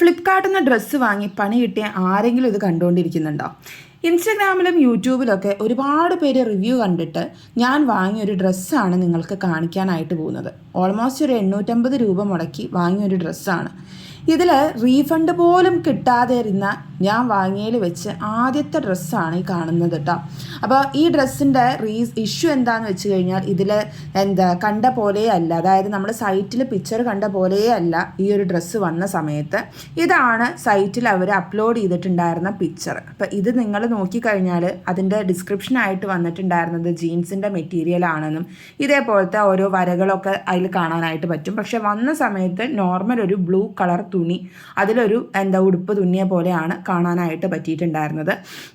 ഫ്ലിപ്കാർട്ടിൽ നിന്ന് ഡ്രസ്സ് വാങ്ങി പണി കിട്ടിയ ആരെങ്കിലും ഇത് കണ്ടുകൊണ്ടിരിക്കുന്നുണ്ടോ ഇൻസ്റ്റഗ്രാമിലും യൂട്യൂബിലൊക്കെ ഒരുപാട് പേര് റിവ്യൂ കണ്ടിട്ട് ഞാൻ വാങ്ങിയ ഒരു ഡ്രസ്സാണ് നിങ്ങൾക്ക് കാണിക്കാനായിട്ട് പോകുന്നത്. ഓൾമോസ്റ്റ് ഒരു എണ്ണൂറ്റമ്പത് രൂപ മുടക്കി വാങ്ങിയ ഒരു ഡ്രസ്സാണ്. ഇതിൽ റീഫണ്ട് പോലും കിട്ടാതെ ഇരുന്ന ഞാൻ വാങ്ങിയതിൽ വെച്ച് ആദ്യത്തെ ഡ്രസ്സാണ് ഈ കാണുന്നത് കേട്ടോ അപ്പോൾ ഈ ഡ്രസ്സിന്റെ റീ ഇഷ്യൂ എന്താണെന്ന് വെച്ച് കഴിഞ്ഞാൽ ഇതിൽ എന്താ കണ്ട പോലെ അല്ല. അതായത് നമ്മൾ സൈറ്റിൽ പിക്ചർ കണ്ട പോലെയല്ല ഈ ഒരു ഡ്രസ്സ് വന്ന സമയത്ത്. ഇതാണ് സൈറ്റിൽ അവർ അപ്ലോഡ് ചെയ്തിട്ടുണ്ടായിരുന്ന പിക്ചർ അപ്പോൾ ഇത് നിങ്ങൾ നോക്കിക്കഴിഞ്ഞാൽ അതിന്റെ ഡിസ്ക്രിപ്ഷനായിട്ട് വന്നിട്ടുണ്ടായിരുന്നത് ജീൻസിന്റെ മെറ്റീരിയൽ ആണെന്നും ഇതേപോലത്തെ ഓരോ വരകളൊക്കെ അതിൽ കാണാനായിട്ട് പറ്റും. പക്ഷെ വന്ന സമയത്ത് നോർമൽ ഒരു ബ്ലൂ കളർ തുണി അതിലൊരു എന്താ ഉടുപ്പ് തുന്നിയ പോലെയാണ് കാണാനായിട്ട് പറ്റിയിട്ടുണ്ടായിരുന്നത്.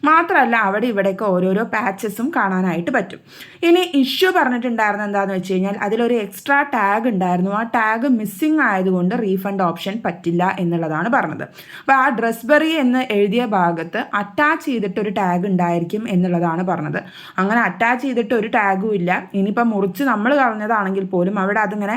മാത്രമല്ല അവിടെ ഇവിടെയൊക്കെ ഓരോരോ പാച്ചസും കാണാനായിട്ട് പറ്റും. ഇനി ഇഷ്യൂ പറഞ്ഞിട്ടുണ്ടായിരുന്നത് എന്താണെന്ന് വെച്ച് കഴിഞ്ഞാൽ അതിലൊരു എക്സ്ട്രാ ടാഗ് ഉണ്ടായിരുന്നു. ആ ടാഗ് മിസ്സിംഗ് ആയതുകൊണ്ട് റീഫണ്ട് ഓപ്ഷൻ പറ്റില്ല എന്നുള്ളതാണ് പറഞ്ഞത്. അപ്പോൾ ആ ഡ്രസ്ബറി എന്ന് എഴുതിയ ഭാഗത്ത് അറ്റാച്ച് ചെയ്തിട്ട് ഒരു ടാഗ് ഉണ്ടായിരിക്കും എന്നുള്ളതാണ് പറഞ്ഞത്. അങ്ങനെ അറ്റാച്ച് ചെയ്തിട്ട് ഒരു ടാഗും ഇല്ല. ഇനിയിപ്പോൾ മുറിച്ച് നമ്മൾ കളഞ്ഞതാണെങ്കിൽ പോലും അവിടെ അതിങ്ങനെ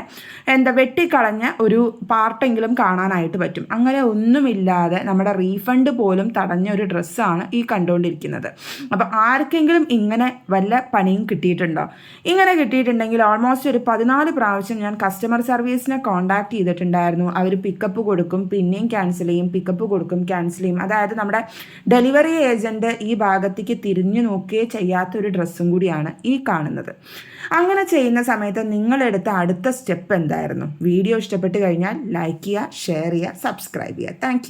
എന്താ വെട്ടിക്കളഞ്ഞ ഒരു പാർട്ടെങ്കിലും കാണാനായിട്ട് പറ്റും. അങ്ങനെ ഒന്നുമില്ലാതെ നമ്മുടെ റീഫണ്ട് പോലും തടഞ്ഞ ഒരു ഡ്രസ്സാണ് ഈ കണ്ടുകൊണ്ടിരിക്കുന്നത്. അപ്പോൾ ആർക്കെങ്കിലും ഇങ്ങനെ വല്ല പണിയും കിട്ടിയിട്ടുണ്ടോ? ഇങ്ങനെ കിട്ടിയിട്ടുണ്ടെങ്കിൽ ഓൾമോസ്റ്റ് ഒരു പതിനാല് പ്രാവശ്യം ഞാൻ കസ്റ്റമർ സർവീസിനെ കോൺടാക്ട് ചെയ്തിട്ടുണ്ടായിരുന്നു. അവർ പിക്കപ്പ് കൊടുക്കും പിന്നെയും ക്യാൻസൽ ചെയ്യും പിക്കപ്പ് കൊടുക്കും ക്യാൻസൽ ചെയ്യും. അതായത് നമ്മുടെ ഡെലിവറി ഏജന്റ് ഈ ഭാഗത്തേക്ക് തിരിഞ്ഞു നോക്കുകയേ ചെയ്യാത്ത ഒരു ഡ്രസ്സും കൂടിയാണ് ഈ കാണുന്നത്. അങ്ങനെ ചെയ്യുന്ന സമയത്ത് നിങ്ങളെടുത്ത അടുത്ത സ്റ്റെപ്പ് എന്തായിരുന്നു? വീഡിയോ ഇഷ്ടപ്പെട്ട് കഴിഞ്ഞാൽ ലൈക്ക് ചെയ്യുക ഷെയർ ചെയ്യുക സബ്സ്ക്രൈബ് ചെയ്യുക. താങ്ക്